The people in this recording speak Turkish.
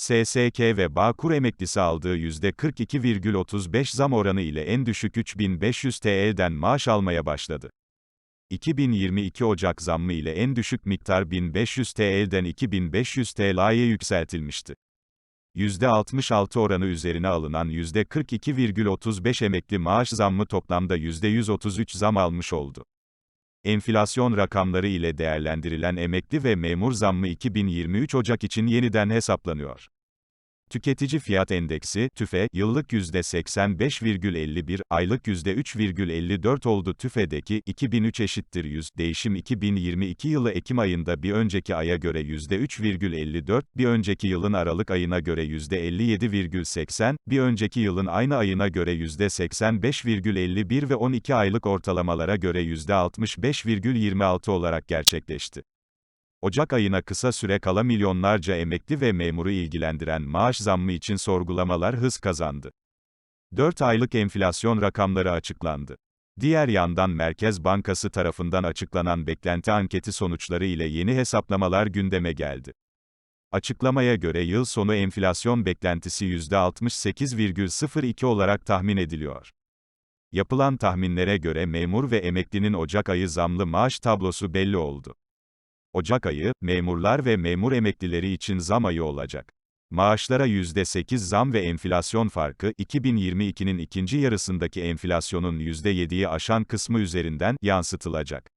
SSK ve Bağkur emeklisi aldığı %42,35 zam oranı ile en düşük 3500 TL'den maaş almaya başladı. 2022 Ocak zammı ile en düşük miktar 1500 TL'den 2500 TL'ye yükseltilmişti. %66 oranı üzerine alınan %42,35 emekli maaş zammı toplamda %133 zam almış oldu. Enflasyon rakamları ile değerlendirilen emekli ve memur zammı 2023 Ocak için yeniden hesaplanıyor. Tüketici Fiyat Endeksi, TÜFE, yıllık %85,51, aylık %3,54 oldu. TÜFE'deki 2003 eşittir 100 değişim 2022 yılı Ekim ayında bir önceki aya göre %3,54, bir önceki yılın Aralık ayına göre %57,80, bir önceki yılın aynı ayına göre %85,51 ve 12 aylık ortalamalara göre %65,26 olarak gerçekleşti. Ocak ayına kısa süre kala milyonlarca emekli ve memuru ilgilendiren maaş zammı için sorgulamalar hız kazandı. 4 aylık enflasyon rakamları açıklandı. Diğer yandan Merkez Bankası tarafından açıklanan beklenti anketi sonuçları ile yeni hesaplamalar gündeme geldi. Açıklamaya göre yıl sonu enflasyon beklentisi %68,02 olarak tahmin ediliyor. Yapılan tahminlere göre memur ve emeklinin Ocak ayı zamlı maaş tablosu belli oldu. Ocak ayı, memurlar ve memur emeklileri için zam ayı olacak. Maaşlara %8 zam ve enflasyon farkı, 2022'nin ikinci yarısındaki enflasyonun %7'yi aşan kısmı üzerinden yansıtılacak.